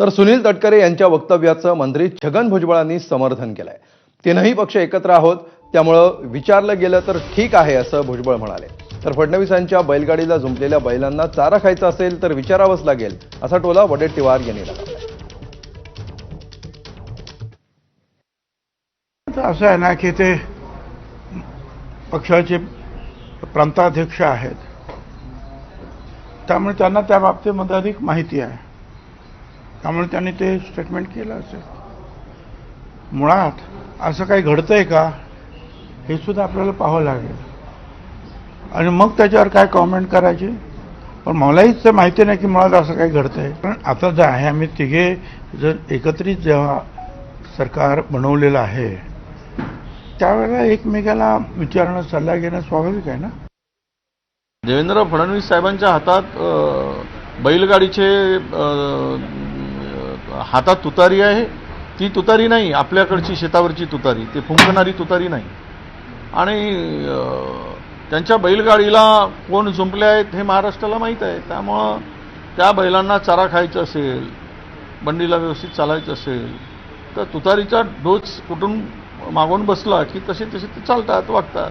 तर सुनील तटकरे यांच्या वक्तव्याचं मंत्री छगन भुजबळांनी समर्थन केलंय. तीनही पक्ष एकत्र आहोत त्यामुळं विचारलं गेलं तर ठीक आहे असं भुजबळ म्हणाले. तर फडणवीसांच्या बैलगाडीला जुंपलेल्या बैलांना चारा खायचा असेल तर विचारावंच लागेल असा टोला वडेट्टीवार यांनी लगावला असं आहे ना की ते पक्षाचे प्रांताध्यक्ष आहेत. त्यामुळे त्यांना त्या बाबतीमध्ये अधिक माहिती आहे. त्यामुळे त्यांनी ते स्टेटमेंट केलं असेल. मुळात असं काही घडतंय का? हे सुद्धा आपल्याला पाहावं लागेल. आणि मग त्याच्यावर काय कॉमेंट करायची? पण मलाही तर माहिती नाही की मुळात असं काही घडतंय. पण आता जे आहे आम्ही तिघे जर एकत्रित जेव्हा सरकार बनवलेलं आहे त्यावेळेला एकमेकाला विचारणं सल्ला घेणं स्वाभाविक आहे ना? देवेंद्र फडणवीस साहेबांच्या हातात बैलगाडीचे हातात तुतारी आहे ती तुतारी नाही आपल्याकडची शेतावरची तुतारी ते फुंकणारी तुतारी नाही. आणि त्यांच्या बैलगाडीला कोण जुंपले आहेत हे महाराष्ट्राला माहीत आहे. त्यामुळं त्या बैलांना चारा खायचा असेल बंडीला व्यवस्थित चालायचं असेल तर तुतारीचा डोस कुठून मागून बसला की तसे तसे ते चालतात वागतात.